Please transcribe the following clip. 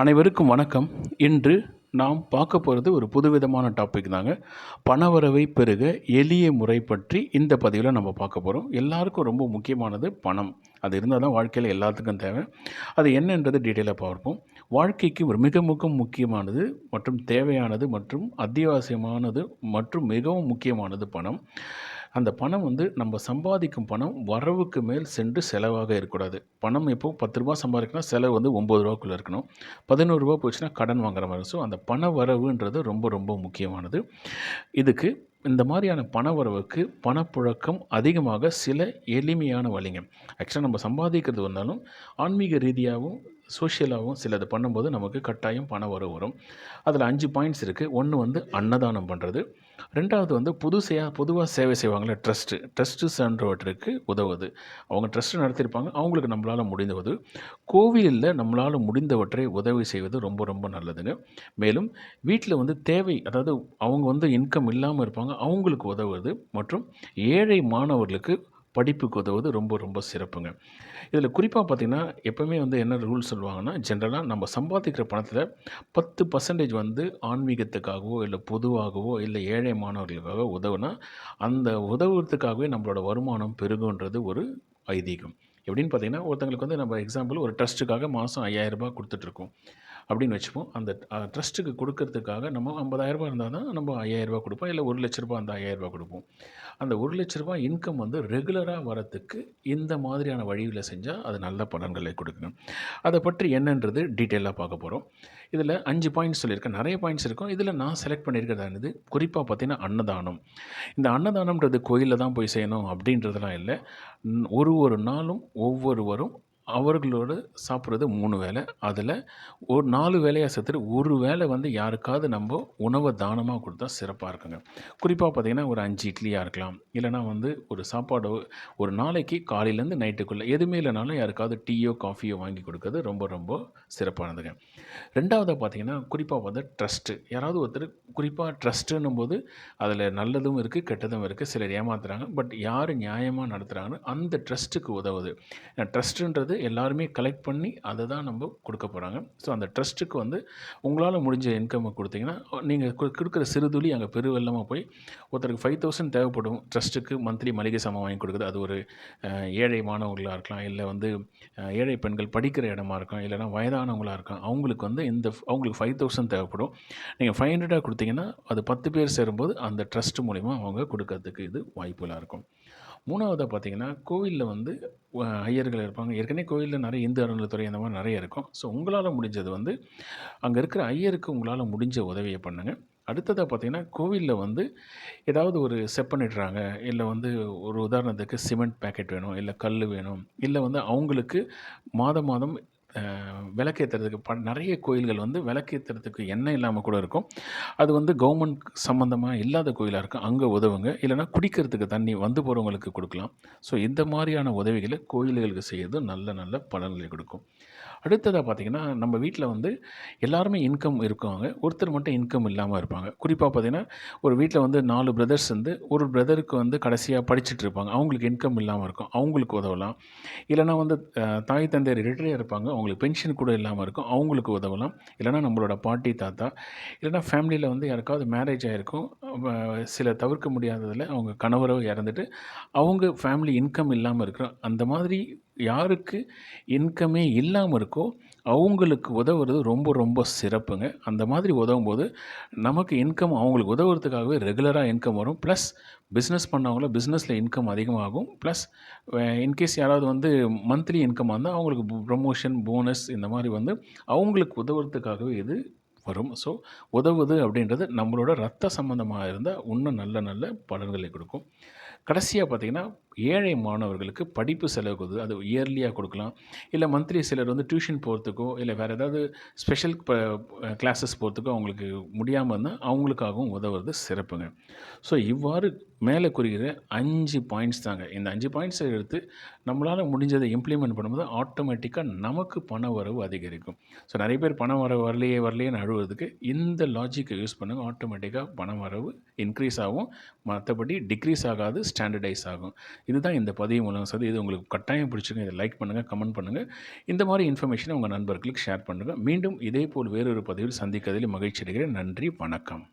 அனைவருக்கும் வணக்கம். இன்று நாம் பார்க்க போகிறது ஒரு புதுவிதமான டாபிக் தாங்க. பணவரவை பெருக எளிய முறை பற்றி இந்த பதிவில் நம்ம பார்க்க போகிறோம் எல்லாருக்கும் ரொம்ப முக்கியமானது பணம். அது இருந்தால் தான் வாழ்க்கையில் எல்லாத்துக்கும் தேவை. அது என்னன்றது டீட்டெயிலாக பார்ப்போம். வாழ்க்கைக்கு ஒரு மிக மிக முக்கியமானது மற்றும் தேவையானது மற்றும் அத்தியாவசியமானது மற்றும் மிகவும் முக்கியமானது பணம். அந்த பணம் வந்து நம்ம சம்பாதிக்கும் பணம் வரவுக்கு மேல் சென்று செலவாக இருக்கக்கூடாது. பணம் இப்போ பத்து ரூபா சம்பாதிக்கணும் செலவு வந்து ஒம்பது ரூபாக்குள்ளே இருக்கணும். பதினோரு ரூபா போச்சுன்னா கடன் வாங்குற மாதிரி ஸோ அந்த பண வரவுன்றது ரொம்ப ரொம்ப முக்கியமானது. இதுக்கு இந்த மாதிரியான பண வரவுக்கு பணப்புழக்கம் அதிகமாக சில எளிமையான வழிங்க. ஆக்சுவலாக நம்ம சம்பாதிக்கிறது வந்தாலும் ஆன்மீக ரீதியாகவும் சோஷியலாகவும் சிலது பண்ணும்போது நமக்கு கட்டாயம் பண வர வரும். அதில் அஞ்சு பாயிண்ட்ஸ் இருக்குது ஒன்று வந்து அன்னதானம் பண்ணுறது ரெண்டாவது வந்து புதுசையாக பொதுவாக சேவை செய்வாங்களே ட்ரஸ்ட்டு ட்ரஸ்ட்டு சென்றவற்றுக்கு உதவுது அவங்க ட்ரஸ்ட்டு நடத்தியிருப்பாங்க. அவங்களுக்கு நம்மளால் முடிந்தவது. கோவிலில் நம்மளால் முடிந்தவற்றை உதவி செய்வது ரொம்ப ரொம்ப நல்லதுங்க மேலும் வீட்டில் வந்து தேவை அதாவது அவங்க வந்து இன்கம் இல்லாமல் இருப்பாங்க. அவங்களுக்கு உதவுவது மற்றும் ஏழை மாணவர்களுக்கு படிப்புக்கு உதவுவது ரொம்ப ரொம்ப சிறப்புங்க. இதில் குறிப்பாக பார்த்திங்கன்னா எப்போவுமே வந்து என்ன ரூல் சொல்லுவாங்கன்னா ஜென்ரலாக நம்ம சம்பாதிக்கிற பணத்தில் பத்து பர்சன்டேஜ் வந்து ஆன்மீகத்துக்காகவோ இல்லை பொதுவாகவோ இல்லை ஏழை மாணவர்களுக்காக உதவுனா அந்த உதவுறதுக்காகவே நம்மளோட வருமானம் பெருகுன்றது ஒரு ஐதீகம். எப்படின்னு பார்த்தீங்கன்னா ஒருத்தங்களுக்கு வந்து நம்ம எக்ஸாம்பிள் ஒரு ட்ரஸ்ட்டுக்காக மாதம் ஐயாயிரரூபா கொடுத்துட்ருக்கோம் அப்படின்னு வச்சுப்போம். அந்த ட்ரஸ்ட்டுக்கு கொடுக்கறதுக்காக நம்ம ஐம்பதாயிரரூபா இருந்தால் தான் நம்ம ஐயாயிரரூபா கொடுப்போம். இல்லை ஒரு லட்ச ரூபா அந்த ஐயாயிரரூபா கொடுப்போம். அந்த ஒரு லட்ச ரூபா இன்கம் வந்து ரெகுலராக வரத்துக்கு இந்த மாதிரியான வழியில் செஞ்சால் அது நல்ல பலன்களை கொடுக்கணும் அதை பற்றி என்னன்றது டீட்டெயிலாக பார்க்க போகிறோம் இதில் அஞ்சு பாயிண்ட்ஸ் சொல்லியிருக்கேன். நிறைய பாயிண்ட்ஸ் இருக்கும். இதில் நான் செலக்ட் பண்ணியிருக்கிறதானது குறிப்பாக பார்த்தீங்கன்னா அன்னதானம். இந்த அன்னதானம்ன்றது கோயிலில் தான் போய் செய்யணும் அப்படின்றதெல்லாம் இல்லை. ஒரு ஒரு நாளும் ஒவ்வொருவரும் அவர்களோடு சாப்பிட்றது மூணு வேளை. அதில் ஒரு நாலு வேலையாக சேர்த்துட்டு ஒரு வேளை வந்து யாருக்காவது நம்ம உணவை தானமாக கொடுத்தா சிறப்பாக இருக்குங்க. குறிப்பாக பார்த்திங்கன்னா ஒரு அஞ்சு இட்லியாக இருக்கலாம். இல்லைனா வந்து ஒரு சாப்பாடோ ஒரு நாளைக்கு காலையிலேருந்து நைட்டுக்குள்ளே எதுவுமே இல்லைனாலும் யாருக்காவது டீயோ காஃபியோ வாங்கி கொடுக்கறது ரொம்ப ரொம்ப சிறப்பானதுங்க. ரெண்டாவதாக பார்த்திங்கன்னா குறிப்பாக பார்த்தா ட்ரஸ்ட்டு யாராவது ஒருத்தர் குறிப்பாக ட்ரஸ்ட்டுன்னும் போது அதில் நல்லதும் இருக்குது கெட்டதும் இருக்குது சிலர் ஏமாத்துறாங்க. பட் யார் நியாயமாக நடத்துகிறாங்கன்னு அந்த ட்ரஸ்ட்டுக்கு உதவுது. ட்ரஸ்ட்டுன்றது எல்லாருமே கலெக்ட் பண்ணி அதை தான் நம்ம கொடுக்க போகிறாங்க ஸோ அந்த ட்ரஸ்ட்டுக்கு வந்து உங்களால் முடிஞ்ச இன்கம்மை கொடுத்தீங்கன்னா நீங்கள் கொடுக்குற சிறுதுளி அங்கே பெருவெல்லமாக போய் ஒருத்தருக்கு ஃபைவ் தௌசண்ட் தேவைப்படும் ட்ரஸ்ட்டுக்கு மந்த்லி மளிகை சாமான் வாங்கி கொடுக்குது அது ஒரு ஏழை மாணவர்களாக இருக்கலாம் இல்லை வந்து ஏழை பெண்கள் படிக்கிற இடமா இருக்கும் இல்லைனா வயதானவங்களாக இருக்கலாம் அவங்களுக்கு வந்து இந்த அவங்களுக்கு ஃபைவ் தௌசண்ட் தேவைப்படும். நீங்கள் ஃபைவ் ஹண்ட்ரடாக கொடுத்தீங்கன்னா அது பத்து பேர் சேரும்போது அந்த ட்ரஸ்ட் மூலிமா அவங்க கொடுக்கறதுக்கு இது வாய்ப்புகளாக இருக்கும். மூணாவதாக பார்த்தீங்கன்னா கோவிலில் வந்து ஐயர்கள் இருப்பாங்க. ஏற்கனவே கோயிலில் நிறைய இந்து அறநிலைத்துறை அந்த மாதிரி நிறைய இருக்கும். ஸோ உங்களால் முடிஞ்சது வந்து அங்கே இருக்கிற ஐயருக்கு உங்களால் முடிஞ்ச உதவியை பண்ணுங்கள் அடுத்ததாக பார்த்தீங்கன்னா கோவிலில் வந்து ஏதாவது ஒரு செப்பனிடுறாங்க. இல்லை வந்து ஒரு உதாரணத்துக்கு சிமெண்ட் பேக்கெட் வேணும் இல்லை கல் வேணும். இல்லை வந்து அவங்களுக்கு மாதம் மாதம் விளக்கேற்றுறதுக்கு ப நிறைய கோயில்கள் வந்து விளக்கேற்றுறதுக்கு எண்ணெய் இல்லாமல் கூட இருக்கும். அது வந்து கவர்மெண்ட் சம்மந்தமாக இல்லாத கோயிலாக இருக்கும். அங்கே உதவுங்க. இல்லைனா குடிக்கிறதுக்கு தண்ணி வந்து போகிறவங்களுக்கு கொடுக்கலாம். ஸோ இந்த மாதிரியான உதவிகளை கோயில்களுக்கு செய்யறது நல்ல நல்ல பலன்களை கொடுக்கும். அடுத்ததாக பார்த்திங்கன்னா நம்ம வீட்டில் வந்து எல்லாருமே இன்கம் இருக்குவாங்க. ஒருத்தர் மட்டும் இன்கம் இல்லாமல் இருப்பாங்க. குறிப்பாக பார்த்திங்கன்னா ஒரு வீட்டில் வந்து நாலு பிரதர்ஸ் வந்து ஒரு பிரதருக்கு வந்து கடைசியாக படிச்சுட்டு இருப்பாங்க. அவங்களுக்கு இன்கம் இல்லாமல் இருக்கும். அவங்களுக்கு உதவலாம். இல்லைனா வந்து தாய் தந்தையர் ரிட்டையர் இருப்பாங்க அவங்களுக்கு பென்ஷன் கூட இல்லாமல் இருக்கும். அவங்களுக்கு உதவலாம். இல்லைனா நம்மளோட பாட்டி தாத்தா இல்லைனா ஃபேமிலியில் வந்து யாருக்காவது மேரேஜ் ஆகிருக்கும் சில தவிர்க்க முடியாததில் அவங்க கணவரோ இறந்துட்டு அவங்க ஃபேமிலி இன்கம் இல்லாமல் இருக்கிறோம் அந்த மாதிரி யாருக்கு இன்கமே இல்லாமல் இருக்கோ அவங்களுக்கு உதவுறது ரொம்ப ரொம்ப சிறப்புங்க. அந்த மாதிரி உதவும் போது நமக்கு இன்கம் அவங்களுக்கு உதவுறதுக்காகவே ரெகுலராக இன்கம் வரும். ப்ளஸ் பிஸ்னஸ் பண்ணவங்கள பிஸ்னஸில் இன்கம் அதிகமாகும். ப்ளஸ் இன்கேஸ் யாராவது வந்து மந்த்லி இன்கம் வந்தால் அவங்களுக்கு ப்ரமோஷன் போனஸ் இந்த மாதிரி வந்து அவங்களுக்கு உதவுறதுக்காகவே இது வரும். ஸோ உதவுது அப்படின்றது நம்மளோட ரத்த சம்மந்தமாக இருந்தால் இன்னும் நல்ல நல்ல பலன்களை கொடுக்கும். கடைசியாக பார்த்திங்கன்னா ஏழை மாணவர்களுக்கு படிப்பு செலவுக்கு அது இயர்லியாக கொடுக்கலாம். இல்லை மந்த்லி சிலர் வந்து டியூஷன் போகிறதுக்கோ இல்லை வேறு ஏதாவது ஸ்பெஷல் ப கிளாஸஸ் போகிறதுக்கோ அவங்களுக்கு முடியாமல் இருந்தால் அவங்களுக்காகவும் உதவுறது சிறப்புங்க. ஸோ இவ்வாறு மேலே குறிக்கிற அஞ்சு பாயிண்ட்ஸ் தாங்க. இந்த அஞ்சு பாயிண்ட்ஸை எடுத்து நம்மளால் முடிஞ்சதை இம்ப்ளிமெண்ட் பண்ணும்போது ஆட்டோமேட்டிக்காக நமக்கு பண வரவு அதிகரிக்கும். ஸோ நிறைய பேர் பணம் வர வரலையே வரலையே அழுவதுக்கு இந்த லாஜிக்கை யூஸ் பண்ணுங்கள் ஆட்டோமேட்டிக்காக பண வரவு இன்க்ரீஸ் ஆகும். மற்றபடி டிக்ரீஸ் ஆகாது ஸ்டாண்டர்டைஸ் ஆகும். இதுதான் இந்த பதிவு மூலம். சார் இது உங்களுக்கு கட்டாயம் பிடிச்சிருங்க இதை லைக் பண்ணுங்கள் கமெண்ட் பண்ணுங்கள் இந்த மாதிரி இன்ஃபர்மேஷனை உங்கள் நண்பர்களுக்கு ஷேர் பண்ணுங்கள் மீண்டும் இதே போல் வேறொரு பதிவில் சந்திக்கதில் மகிழ்ச்சி அடைகிறேன். நன்றி வணக்கம்.